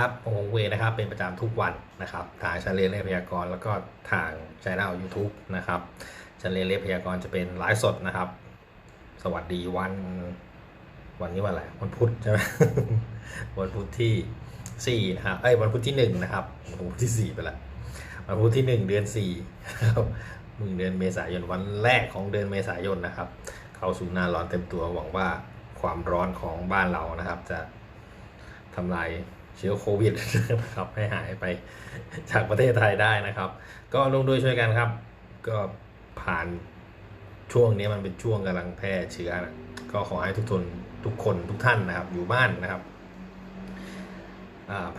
วัสดีครับผมฮงเวนะครับเป็นประจำทุกวันนะครับทางชันเรียนเลพยากรแล้วก็ทางช่อง YouTube นะครับชันเรียนเลพยากรจะเป็นไลฟ์สดนะครับ สวัสดีวัน วันนี้วันอะไรวันพุธใช่ไหมวันพุธที่สี่นะครับเอ้ยวันพุธที่หนึ่งนะครับวันพุธที่สี่ไปละวันพุธที่หนึ่งเดือนสี่ครับมึงเดือนเมษายนวันแรกของเดือนเมษายนนะครับ เข้าสู่หน้าร้อนเต็มตัวหวังว่าความร้อนของบ้านเรานะครับ จะทำลาย เชื้อโควิดนะครับให้หายไปจากประเทศไทยได้นะครับ ก็ร่วมด้วยช่วยกันครับ ก็ผ่านช่วงนี้มันเป็นช่วงกำลังแพร่เชื้อนะก็ขอให้ทุกทนทุกคนทุกท่านนะครับ อยู่บ้านนะครับ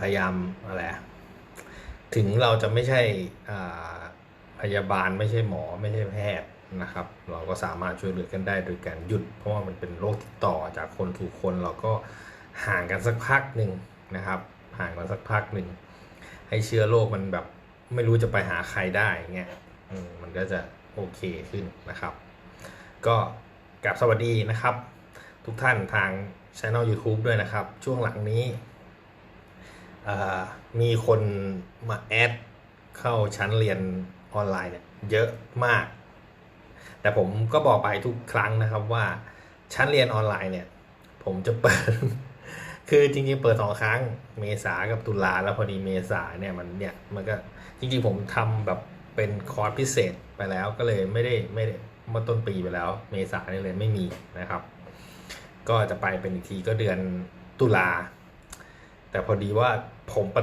พยายามอะไรถึงเราจะไม่ใช่พยาบาลไม่ใช่หมอไม่ใช่แพทย์นะครับ เราก็สามารถช่วยเหลือกันได้โดยการหยุด เพราะว่ามันเป็นโรคติดต่อจากคนถูกคนเราก็ห่างกันสักพักหนึ่งนะครับ ห่างกันสักพักหนึ่งให้เชื้อโรคมันแบบไม่รู้จะไปหาใครได้เงี้ยมันก็จะโอเคขึ้นนะครับ ก็กลับสวัสดีนะครับ ทุกท่านทางช่อง YouTube ด้วยนะครับ ช่วงหลังนี้มีคนมาแอดเข้าชั้นเรียนออนไลน์เนี่ยเยอะมาก แต่ผมก็บอกไปทุกครั้งนะครับว่าชั้นเรียนออนไลน์เนี่ย ผมจะเปิด คือจริงๆเปิดสองครั้งเมษากับตุลาแล้วพอดีเมษาเนี่ยมันเนี่ยมันก็จริงๆผมทำแบบเป็นคอร์สพิเศษไปแล้วก็เลยไม่ได้ไม่ได้เมื่อต้นปีไปแล้ว เมษาเนี่ยเลยไม่มีนะครับ ก็จะไปเป็นอีกทีก็เดือนตุลาแต่พอดีว่าผมปะ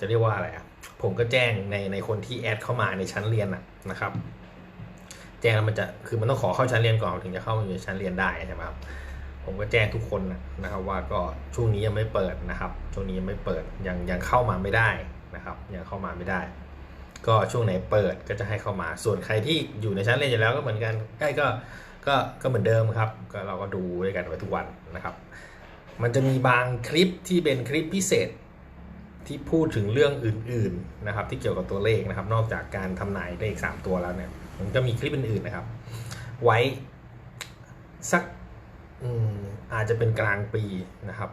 จะเรียกว่าอะไรอะผมก็แจ้งในในคนที่แอดเข้ามาในชั้นเรียนะนะครับ แจ้งแล้วมันจะคือมันต้องขอเข้าชั้นเรียนก่อนถึงจะเข้าอยู่ชั้นเรียนได้ใช่ไหมครับ ผมก็แจ้งทุกคนนะครับว่าก็ช่วงนี้ยังไม่เปิดนะครับ ช่วงนี้ยังไม่เปิดยังยังเข้ามาไม่ได้นะครับยังเข้ามาไม่ได้ ก็ช่วงไหนเปิดก็จะให้เข้ามา ส่วนใครที่อยู่ในชั้นเรียนอยู่แล้วก็เหมือนกันใกล้ก็ก็ก็เหมือนเดิมครับก็เราก็ดูด้วยกันไปทุกวันนะครับ มันจะมีบางคลิปที่เป็นคลิปพิเศษที่พูดถึงเรื่องอื่น ๆนะครับ ที่เกี่ยวกับตัวเลขนะครับ นอกจากการทำนายเลขสามตัวแล้วเนี่ยมันก็มีคลิปอื่นๆนะครับ ไว้สัก อืมอาจจะเป็นกลางปีนะครับ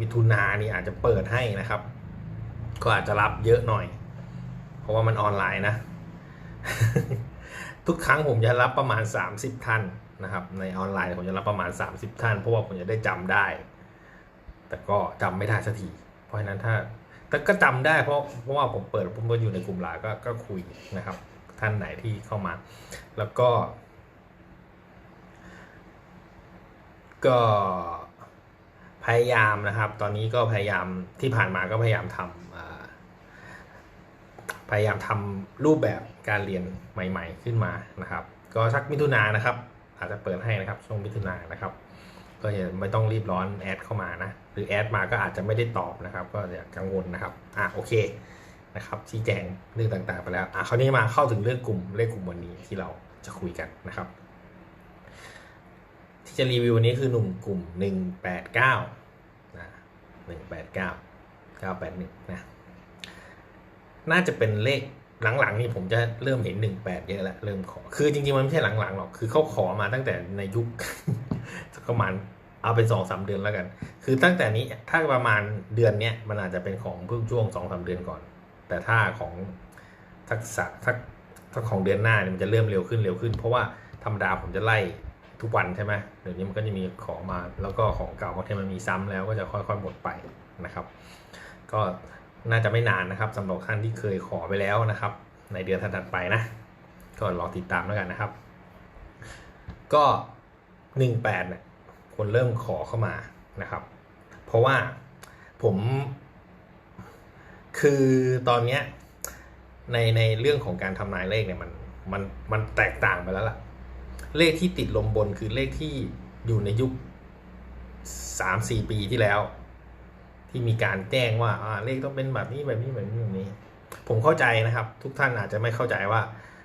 มิถุนานี่อาจจะเปิดให้นะครับ ก็อาจจะรับเยอะหน่อย เพราะว่ามันออนไลน์นะ ทุกครั้งผมจะรับประมาณ 30 ท่านนะครับ ในออนไลน์ผมจะรับประมาณ 30 ท่าน เพราะว่าผมจะได้จำได้ แต่ก็จำไม่ได้สักทีเพราะฉะนั้นถ้าแต่ก็จำได้เพราะเพราะว่าผมเปิดผมก็อยู่ในกลุ่มไลน์ก็ก็คุยนะครับ ท่านไหนที่เข้ามา แล้วก็ ก็พยายามนะครับ ตอนนี้ก็พยายามที่ผ่านมาก็พยายามทำพยายามทำรูปแบบการเรียนใหม่ ๆ ขึ้นมานะครับ ก็สักมิถุนานะครับ อาจจะเปิดให้นะครับช่วงมิถุนานนะครับ ก็อย่าไม่ต้องรีบร้อนแอดเข้ามานะ หรือแอดมาก็อาจจะไม่ได้ตอบนะครับ ก็อย่ากังวลนะครับอะโอเคนะครับชี้แจงเรื่องต่างๆไปแล้วอะคราวนี้มาเข้าถึงเรื่องกลุ่มเลขกลุ่มวันนี้ที่เราจะคุยกันนะครับ ที่จะรีวิววันนี้คือหนุ่มกลุ่ม 189นะ189 981นะน่าจะเป็นเลขหลังๆนี่ผมจะเริ่มเห็น 18 เยอะแล้วเริ่มขอ คือจริงๆ มันไม่ใช่หลังๆหรอก คือเขาขอมาตั้งแต่ในยุคประมาณเอาเป็นสองสามเดือนแล้วกัน คือตั้งแต่นี้ถ้าประมาณเดือนเนี้ยมันอาจจะเป็นของเพิ่งช่วงสองสามเดือนก่อน แต่ถ้าของทักษะทักถ้าของเดือนหน้าเนี่ยมันจะเริ่มเร็วขึ้นเร็วขึ้น เพราะว่าธรรมดาผมจะไล่ ทุกวันใช่ไหมเดี๋ยวนี้มันก็จะมีของมาแล้วก็ของเก่าบางทีมันมีซ้ำแล้วก็จะค่อยๆหมดไปนะครับ ก็น่าจะไม่นานนะครับสำหรับท่านที่เคยขอไปแล้วนะครับ ในเดือนถัดไปนะก็รอติดตามแล้วกันนะครับ ก็หนึ่งแปดเนี่ยคนเริ่มขอเข้ามานะครับ เพราะว่าผมคือตอนเนี้ยในในเรื่องของการทำนายเลขเนี่ยมันมันมันแตกต่างไปแล้วล่ะ เลขที่ติดลมบนคือเลขที่อยู่ในยุคสามสี่ปีที่แล้ว ที่มีการแจ้งว่าเลขต้องเป็นแบบนี้แบบนี้แบบนี้แบบนี้ ผมเข้าใจนะครับ ทุกท่านอาจจะไม่เข้าใจว่า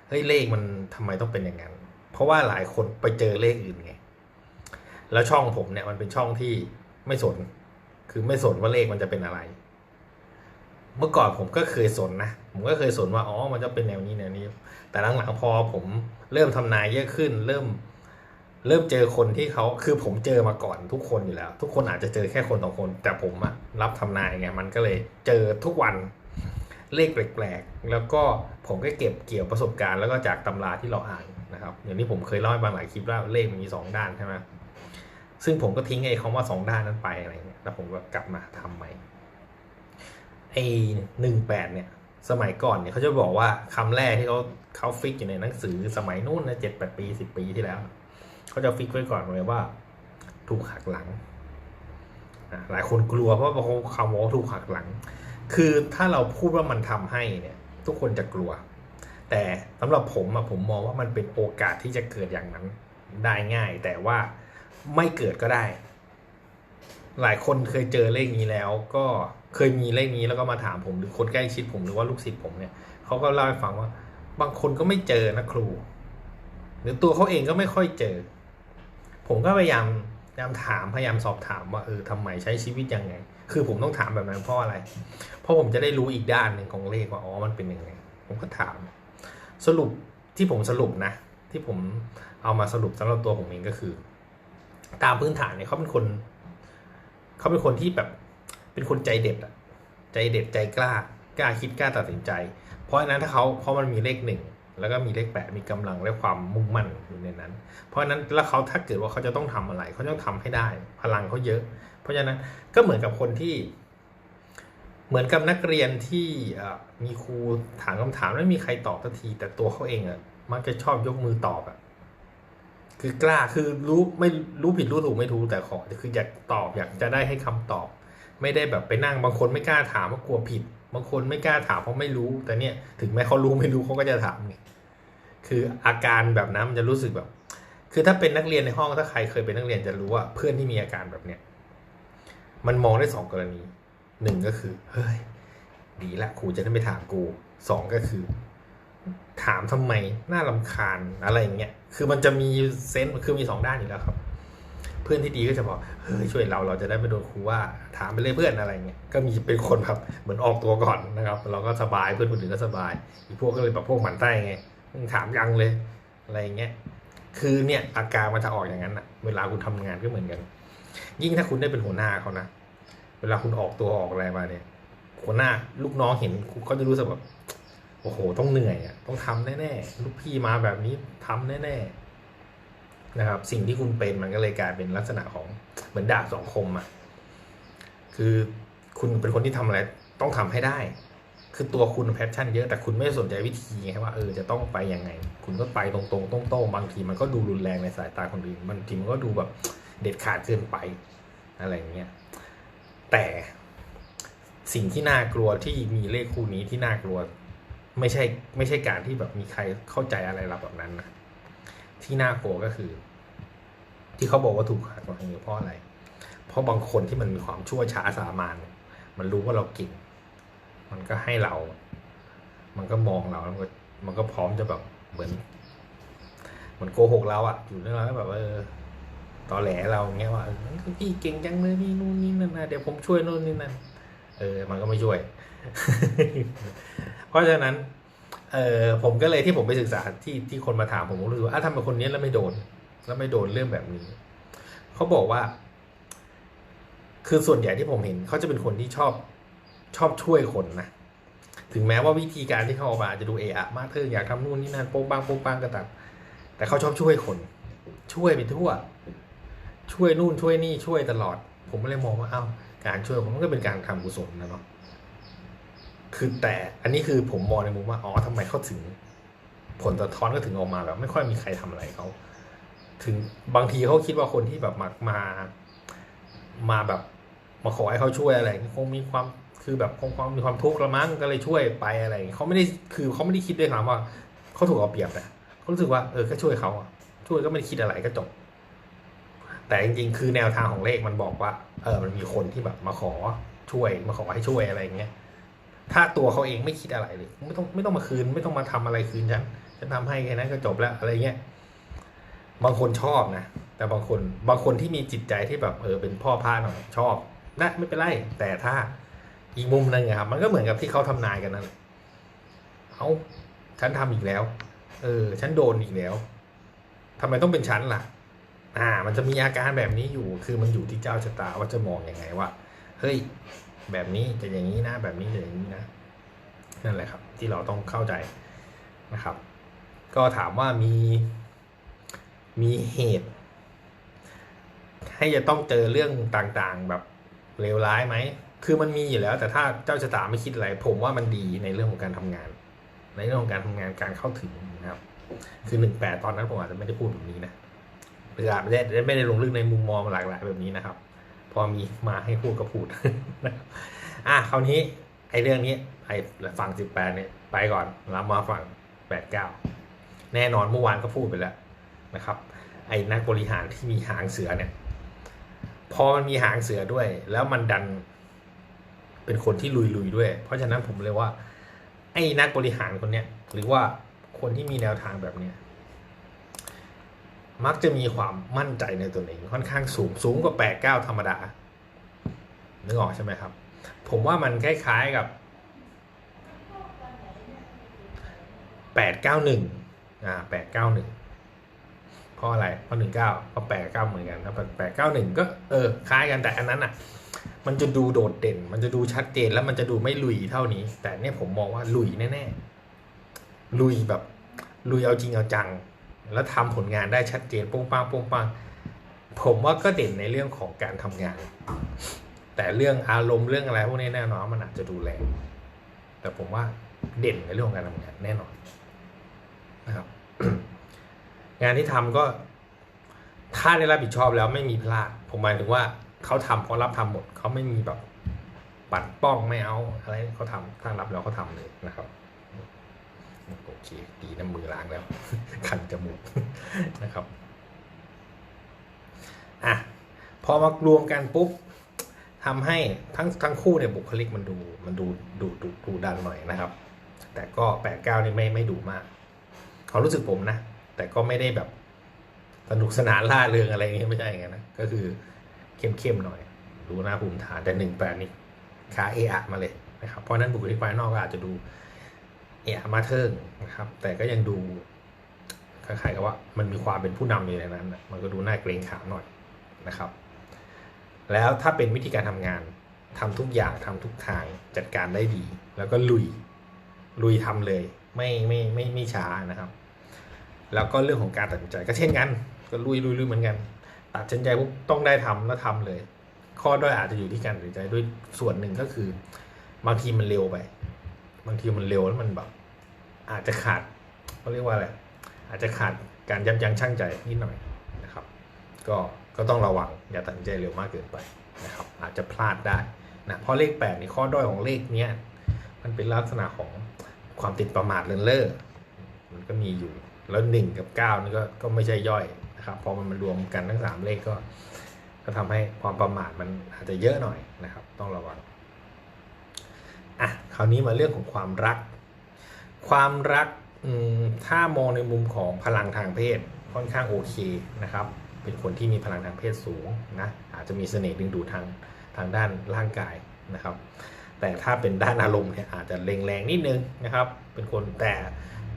เฮ้ยเลขมันทำไมต้องเป็นอย่างนั้น เพราะว่าหลายคนไปเจอเลขอื่นไง แล้วช่องผมเนี่ยมันเป็นช่องที่ไม่สน คือไม่สนว่าเลขมันจะเป็นอะไร เมื่อก่อนผมก็เคยสนนะ ผมก็เคยสนว่าอ๋อมันจะเป็นแนวนี้แนวนี้ แต่หลังๆพอผมเริ่มทำนายเยอะขึ้น เริ่ม เริ่มเจอคนที่เขาคือผมเจอมาก่อนทุกคนอยู่แล้ว ทุกคนอาจจะเจอแค่คนสองคน แต่ผมอะรับทำนายไงมันก็เลยเจอทุกวันเลขแปลกๆ แล้วก็ผมก็เก็บเกี่ยวประสบการณ์แล้วก็จากตำราที่เราอ่านนะครับ อย่างที่ผมเคยเล่าให้บางหลายคลิปแล้วเลขมันมีสองด้านใช่ไหมซึ่งผมก็ทิ้งไอ้คำว่าสองด้านนั้นไปอะไรเงี้ยแล้วผมก็กลับมาทำใหม่ ไอ้หนึ่งแปดเนี่ย สมัยก่อนเนี่ยเขาจะบอกว่าคำแรกที่เขาเขาฟิกอยู่ในหนังสือสมัยนู้นนะเจ็ดแปดปีสิบปีที่แล้ว เขาจะฟิกไว้ก่อนเลยว่า ถูกหักหลัง หลายคนกลัวเพราะว่าเขาคำว่าถูกหักหลัง คือถ้าเราพูดว่ามันทำให้เนี่ย ทุกคนจะกลัว แต่สำหรับผมอะผมมองว่ามันเป็นโอกาสที่จะเกิดอย่างนั้นได้ง่าย แต่ว่าไม่เกิดก็ได้ หลายคนเคยเจอเลขนี้แล้วก็ เคยมีเลขนี้แล้วก็มาถามผมหรือคนใกล้ชิดผมหรือว่าลูกศิษย์ผมเนี่ยเขาก็เล่าให้ฟังว่า บางคนก็ไม่เจอนะครู หรือตัวเขาเองก็ไม่ค่อยเจอ ผมก็พยายามพยายามถามพยายามสอบถามว่าเออทำไมใช้ชีวิตยังไง คือผมต้องถามแบบนั้นเพราะอะไร เพราะผมจะได้รู้อีกด้านหนึ่งของเลขว่าอ๋อมันเป็นยังไง ผมก็ถาม สรุปที่ผมสรุปนะ ที่ผมเอามาสรุปสำหรับตัวผมเองก็คือ ตามพื้นฐานเนี่ยเขาเป็นคนเขาเป็นคนที่แบบ เป็นคนใจเด็ดอะใจเด็ดใจกล้ากล้าคิดกล้าตัดสินใจ เพราะฉะนั้นถ้าเขาเพราะมันมีเลขหนึ่งแล้วก็มีเลขแปดมีกำลังและความมุ่งมั่นอยู่ในนั้น เพราะฉะนั้นแล้วเขาถ้าเกิดว่าเขาจะต้องทำอะไร เขาต้องทำให้ได้ พลังเขาเยอะ เพราะฉะนั้นก็เหมือนกับคนที่ เหมือนกับนักเรียนที่มีครูถามคำถามแล้วไม่มีใครตอบสักที แต่ตัวเขาเองอะมักจะชอบยกมือตอบอะคือกล้าคือรู้ไม่รู้ผิดรู้ถูกไม่ถูกแต่ขอคืออยากตอบอยากจะได้ให้คำตอบ ไม่ได้แบบไปนั่งบางคนไม่กล้าถามเพราะกลัวผิด บางคนไม่กล้าถามเพราะไม่รู้ แต่เนี่ยถึงแม้เขารู้ไม่รู้เขาก็จะถามไงคืออาการแบบนั้นมันจะรู้สึกแบบ คือถ้าเป็นนักเรียนในห้องถ้าใครเคยเป็นนักเรียนจะรู้ว่าเพื่อนที่มีอาการแบบเนี้ยมันมองได้สองกรณีหนึ่งก็คือเฮ้ยดีละครูจะได้ไม่ถามกูสองก็คือ ถามทำไมน่าลำคาญอะไรอย่างเงี้ยคือมันจะมีเซนส์คือมีสองด้านอยู่แล้วครับ พื่อนที่ดีก็จะบอกเฮ้ยช่วยเราเราจะได้ไม่โดนครูว่าถามไปเลยเพื่อนอะไรเงี้ยก็มีเป็นคนแบบเหมือนออกตัวก่อนนะครับ เราก็สบายเพื่อนคนอื่นก็สบาย อีกพวกก็เลยแบบพวกหมันใต้ไงถามยังเลยอะไรเงี้ยคือเนี่ยอาการมันจะออกอย่างนั้นอะเวลาคุณทำงานก็เหมือนกัน ยิ่งถ้าคุณได้เป็นหัวหน้าเขานะเวลาคุณออกตัวออกอะไรมาเนี่ยหัวหน้าลูกน้องเห็นเขาจะรู้สึกแบบโอ้โห ต้องเหนื่อยอะต้องทำแน่ๆลูกพี่มาแบบนี้ทำแน่ๆ นะครับ สิ่งที่คุณเป็นมันก็เลยกลายเป็นลักษณะของเหมือนดาบสองคมอะคือคุณเป็นคนที่ทำอะไรต้องทำให้ได้ คือตัวคุณแพชชั่นเยอะแต่คุณไม่สนใจวิธีไงว่าเออจะต้องไปยังไง คุณก็ไปตรงๆตรงๆบางทีมันก็ดูรุนแรงในสายตาคนอื่นบางทีมันก็ดูแบบเด็ดขาดเกินไปอะไรอย่างเงี้ยแต่สิ่งที่น่ากลัวที่มีเลขคู่นี้ที่น่ากลัว ไม่ใช่ไม่ใช่การที่แบบมีใครเข้าใจอะไรเราแบบนั้นนะ ที่น่ากลัวก็คือ ที่เขาบอกว่าถูกหักหลังเพราะอะไร เพราะบางคนที่มันมีความชั่วช้าสามานมันรู้ว่าเราเก่งมันก็ให้เรา มันก็มองเราแล้วมันก็มันก็พร้อมจะแบบเหมือนเหมือนโกหกเราอะอยู่เรื่องเราแบบว่าเออตอแหลเราอย่างเงี้ยว่าเออพี่เก่งจังเลยนี่นู่นนี่นั่นนะเดี๋ยวผมช่วยนู่นนี่นั่นเออ มันก็ไม่ช่วย เพราะฉะนั้น เออผมก็เลยที่ผมไปศึกษาที่ที่คนมาถามผมผมรู้ว่าอะทำไมคนนี้แล้วไม่โดน แล้วไม่โดนเรื่องแบบนี้เขาบอกว่า คือส่วนใหญ่ที่ผมเห็นเขาจะเป็นคนที่ชอบชอบช่วยคนนะถึงแม้ว่าวิธีการที่เขาออกมาจะดูเอะอะมากเธออยากทำนู่นนี่นั่นโป๊งปังโป๊งปังก็ตามแต่เขาชอบช่วยคน ช่วยไปทั่ว ช่วยนู่นช่วยนี่ช่วยตลอด ผมก็เลยมองว่าเอ้าการช่วยผมมันก็เป็นการทำกุศลนะเนาะ คือแต่อันนี้คือผมมองในมุมว่าอ๋อทำไมเขาถึง ผลสะท้อนก็ถึงออกมาแบบไม่ค่อยมีใครทำอะไรเขาถึงบางทีเขาคิดว่าคนที่แบบมามา มาแบบมาขอให้เขาช่วยอะไรคงมีความคือแบบคงความมีความทุกข์ละมั้งก็เลยช่วยไปอะไรอย่างเงี้ยเขาไม่ได้คือเขาไม่ได้คิดด้วยซ้ำว่าเขาถูกเอาเปรียบนะเขารู้สึกว่าเออก็ช่วยเขาช่วยก็ไม่ได้คิดอะไรก็จบแต่จริงๆ คือแนวทางของเลขมันบอกว่า เออมันมีคนที่แบบมาขอช่วยมาขอให้ช่วยอะไรอย่างเงี้ย ถ้าตัวเขาเองไม่คิดอะไรเลยไม่ต้องไม่ต้องมาคืน ไม่ต้องมาทำอะไรคืนฉันฉันทำให้แค่นั้นก็จบแล้วอะไรเงี้ยบางคนชอบนะแต่บางคนบางคนที่มีจิตใจที่แบบเออเป็นพ่อพาหน่อยชอบนะไม่เป็นไรแต่ถ้าอีกมุมหนึงอะครับมันก็เหมือนกับที่เขาทำนายกันนั่นแหละเอาฉันทำอีกแล้ว เออ ฉันโดนอีกแล้วทำไมต้องเป็นฉันล่ะ อ่า มันจะมีอาการแบบนี้อยู่ คือมันอยู่ที่เจ้าชะตาว่าจะมองยังไงว่า เฮ้ย แบบนี้จะอย่างนี้นะ แบบนี้จะอย่างนี้นะ นั่นแหละครับ ที่เราต้องเข้าใจนะครับ ก็ถามว่ามีมีเหตุ ให้จะต้องเจอเรื่องต่างๆ แบบเลวร้ายไหม คือมันมีอยู่แล้ว แต่ถ้าเจ้าชะตาไม่คิดอะไร ผมว่ามันดีในเรื่องของการทำงาน ในเรื่องของการทำงานการเข้าถึงนะครับ คือหนึ่งแปดตอนนั้นผมอาจจะไม่ได้พูดแบบนี้นะหรืออาจจะไม่ได้ลงลึกในมุมมองหลากหลายแบบนี้นะครับ พอมีมาให้พูดก็พูดนะครับอะคราวนี้ไอ้เรื่องนี้ไอ้ฝั่งสิบแปดเนี่ยไปก่อนแล้วมาฝั่งแปดเก้าแน่นอนเมื่อวานก็พูดไปแล้วนะครับ ไอ้นักบริหารที่มีหางเสือเนี่ย พอมันมีหางเสือด้วย แล้วมันดันเป็นคนที่ลุยๆด้วย เพราะฉะนั้นผมเลยว่า ไอ้นักบริหารคนเนี้ยหรือว่าคนที่มีแนวทางแบบเนี้ย มักจะมีความมั่นใจในตัวเองค่อนข้างสูงสูงกว่าแปดเก้าธรรมดานึกออกใช่ไหมครับ ผมว่ามันคล้ายๆกับแปดเก้าหนึ่งอ่าแปดเก้าหนึ่งเพราะอะไรเพราะหนึ่งเก้าเพราะแปดเก้าเหมือนกันนะแปดเก้าหนึ่งก็เออคล้ายกันแต่อันนั้นอะ มันจะดูโดดเด่น มันจะดูชัดเจนแล้วมันจะดูไม่ลุยเท่านี้ แต่เนี่ยผมมองว่าลุยแน่ๆลุยแบบลุยเอาจริงเอาจัง แล้วทำผลงานได้ชัดเจนโป้งปังโป้งปังผมว่าก็เด่นในเรื่องของการทำงาน แต่เรื่องอารมณ์เรื่องอะไรพวกนี้แน่นอนมันอาจจะดูแรงแต่ผมว่าเด่นในเรื่องของการทำงานแน่นอนนะครับ งานที่ทำก็ ถ้าได้รับผิดชอบแล้วไม่มีพลาด ผมหมายถึงว่าเขาทำเขารับทำหมดเขาไม่มีแบบปัดป้องไม่เอาอะไรเขาทำถ้ารับแล้วเขาทำเลยนะครับ โอเคดีน้ำมือล้างแล้ว คันจมูกนะครับอะพอมารวมกันปุ๊บทำให้ทั้งทั้งคู่เนี่ยบุคลิกมันดูมันดูดูดูดูดันหน่อยนะครับ แต่ก็แปดเก้านี่ไม่ไม่ดูมากเขามรู้สึกผมนะ แต่ก็ไม่ได้แบบสนุกสนานล่าเริงอะไรอย่างเงี้ยไม่ใช่อย่างนั้นนะก็คือเข้มๆหน่อย ดูหน้าภูมิฐานแต่หนึ่งแปดนี่ขาเอะมาเลยนะครับเพราะฉะนั้นบุคลิกภายนอกก็อาจจะดู เอะมาเทิงนะครับ แต่ก็ยังดูคล้ายๆกับว่ามันมีความเป็นผู้นำอยู่ในนั้น มันก็ดูน่าเกรงขามหน่อยนะครับ แล้วถ้าเป็นวิธีการทำงานทำทุกอย่างทำทุกทางจัดการได้ดี แล้วก็ลุยลุยทำเลย ไม่ไม่ไม่ไม่ช้านะครับ แล้วก็เรื่องของการตัดสินใจก็เช่นกัน ก็ลุยลุยลุยเหมือนกัน ตัดสินใจปุ๊บต้องได้ทำแล้วทำเลย ข้อด้อยอาจจะอยู่ที่การตัดสินใจด้วยส่วนหนึ่งก็คือบางทีมันเร็วไป บางทีมันเร็วแล้วมันแบบ อาจจะขาดเขาเรียกว่าอะไรอาจจะขาดการยับยั้งชั่งใจนิดหน่อยนะครับ ก็ก็ต้องระวังอย่าตัดสินใจเร็วมากเกินไปนะครับ อาจจะพลาดได้นะเพราะเลขแปดในข้อด้อยของเลขเนี้ยมันเป็นลักษณะของความติดประมาทเลินเล่อมันก็มีอยู่แล้วหนึ่งกับเก้านี่ก็ก็ไม่ใช่ย่อยนะครับพอมันมารวมกันทั้งสามเลขก็ ก็ทำให้ความประมาทมันอาจจะเยอะหน่อยนะครับ ต้องระวัง อะคราวนี้มาเรื่องของความรัก ความรักถ้ามองในมุมของพลังทางเพศค่อนข้างโอเคนะครับ เป็นคนที่มีพลังทางเพศสูงนะอาจจะมีเสน่ห์ดึงดูดทางทางด้านร่างกายนะครับ แต่ถ้าเป็นด้านอารมณ์เนี่ยอาจจะแรงแรงนิดนึงนะครับ เป็นคนแต่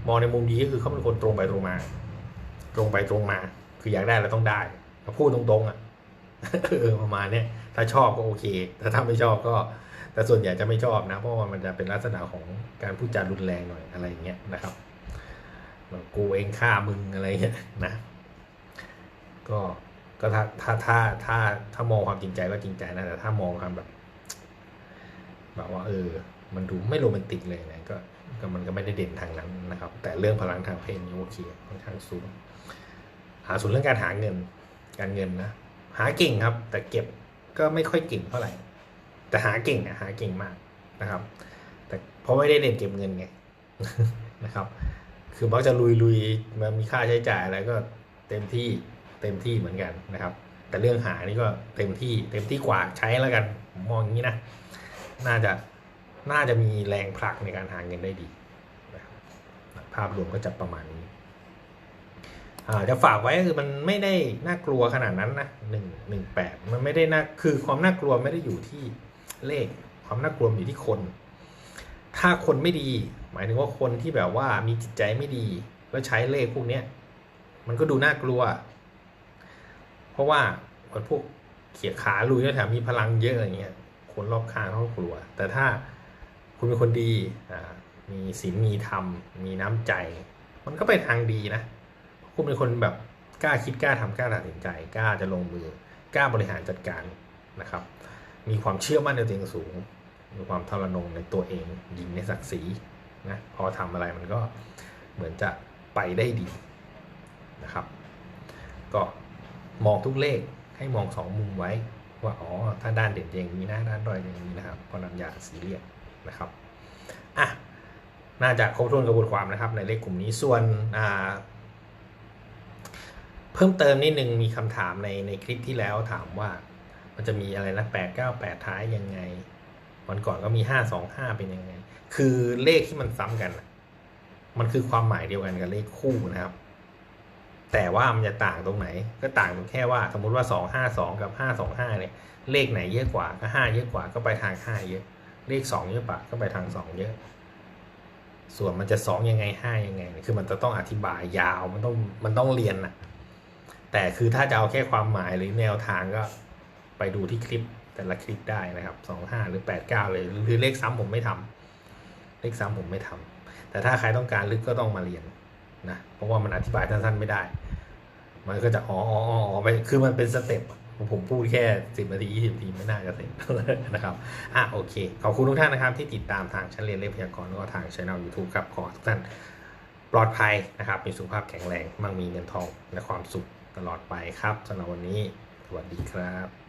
มองในมุมดีก็คือเขาเป็นคนตรงไปตรงมา ตรงไปตรงมา คืออยากได้แล้วต้องได้พูดตรงๆอะเออประมาณเนี้ยถ้าชอบก็โอเคแต่ถ้าไม่ชอบก็ แต่ส่วนใหญ่จะไม่ชอบนะ เพราะว่ามันจะเป็นลักษณะของการพูดจารุนแรงหน่อยอะไรอย่างเงี้ยนะครับแบบกูเองฆ่ามึงอะไรเงี้ยนะ ก็ก็ถ้าถ้าถ้าถ้าถ้ามองความจริงใจก็จริงใจนะแต่ถ้ามองความแบบแบบว่า เออ มันดูไม่โรแมนติกเลยนะก็ก็มันก็ไม่ได้เด่นทางนั้นนะครับ แต่เรื่องพลังทางเพศนี่โอเคค่อนข้างสูงหาส่วนเรื่องการหาเงิน การเงินนะหาเก่งครับ แต่เก็บก็ไม่ค่อยเก่งเท่าไหร่ แต่หาเก่งอะหาเก่งมากนะครับ แต่เพราะไม่ได้เด่นเก็บเงินไงนะครับ คือมักจะลุยลุยมันมีค่าใช้จ่ายอะไรก็เต็มที่เต็มที่เหมือนกันนะครับ แต่เรื่องหานี่ก็เต็มที่เต็มที่กว่าใช้แล้วกันผมมองอย่างนี้นะน่าจะน่าจะมีแรงผลักในการหาเงินได้ดีภาพรวมก็จะประมาณนี้จะฝากไว้คือมันไม่ได้น่ากลัวขนาดนั้นนะหนึ่งหนึ่งแปดมันไม่ได้น่าคือความน่ากลัวไม่ได้อยู่ที่ เลขความน่ากลัวอยู่ที่คน ถ้าคนไม่ดี หมายถึงว่าคนที่แบบว่ามีจิตใจไม่ดี แล้วใช้เลขพวกเนี้ยมันก็ดูน่ากลัว เพราะว่ามันพวกเขี่ยขาลุยแล้วแถมมีพลังเยอะอย่างเงี้ยคนรอบข้างเขาก็กลัว แต่ถ้าคุณเป็นคนดีอ่ามีศีลมีธรรม มีน้ำใจ มันก็ไปทางดีนะคุณเป็นคนแบบกล้าคิดกล้าทำกล้าตัดสินใจ กล้าจะลงมือกล้าบริหารจัดการนะครับ มีความเชื่อมั่นในตัวเองสูง มีความทรนงในตัวเองยิงในศักดิ์ศรีนะพอทำอะไรมันก็เหมือนจะไปได้ดีนะครับ ก็มองทุกเลขให้มองสองมุมไว้ว่าอ๋อถ้าด้านเด่นอย่างนี้นะด้านด้อยอย่างนี้นะครับเพราะนั้นอย่าซีเรียสนะครับอะน่าจะครบถ้วนกระบวนความนะครับ ในเลขกลุ่มนี้ส่วนอ่าเพิ่มเติมนิดนึงมีคำถามในในคลิปที่แล้วถามว่า มันจะมีอะไรนะแปดเก้าแปดท้ายยังไง วันก่อนก็มีห้าสองห้าเป็นยังไง คือเลขที่มันซ้ำกัน มันคือความหมายเดียวกันกับเลขคู่นะครับ แต่ว่ามันจะต่างตรงไหน ก็ต่างตรงแค่ว่า สมมุติว่าสองห้าสองกับห้าสองห้าเนี่ย เลขไหนเยอะกว่าก็ห้าเยอะกว่าก็ไปทางห้าเยอะ เลขสองเยอะกว่าก็ไปทางสองเยอะ ส่วนมันจะสองยังไงห้ายังไง คือมันจะต้องอธิบายยาวมันต้องมันต้องเรียนนะแต่คือถ้าจะเอาแค่ความหมายหรือแนวทางก็ ไปดูที่คลิปแต่ละคลิปได้นะครับสองห้าหรือแปดเก้าเลยหรือเลขซ้ำผมไม่ทำเลขซ้ำผมไม่ทำแต่ถ้าใครต้องการลึกก็ต้องมาเรียนนะเพราะว่ามันอธิบายสั้นๆไม่ได้ มันก็จะอ๋ออ๋ออ๋อไปคือมันเป็นสเต็ปผมพูดแค่สิบนาทียี่สิบนาทีไม่น่าจะเสร็จนะครับอะโอเค ขอบคุณทุกท่านนะครับ ที่ติดตามทางชั้นเรียนเลขพยากรณ์แล้วก็ทางช่อง YouTube ครับขอให้ทุกท่านปลอดภัยนะครับ มีสุขภาพแข็งแรงมั่งมีเงินทองและความสุขตลอดไปครับสำหรับวันนี้ สวัสดีครับ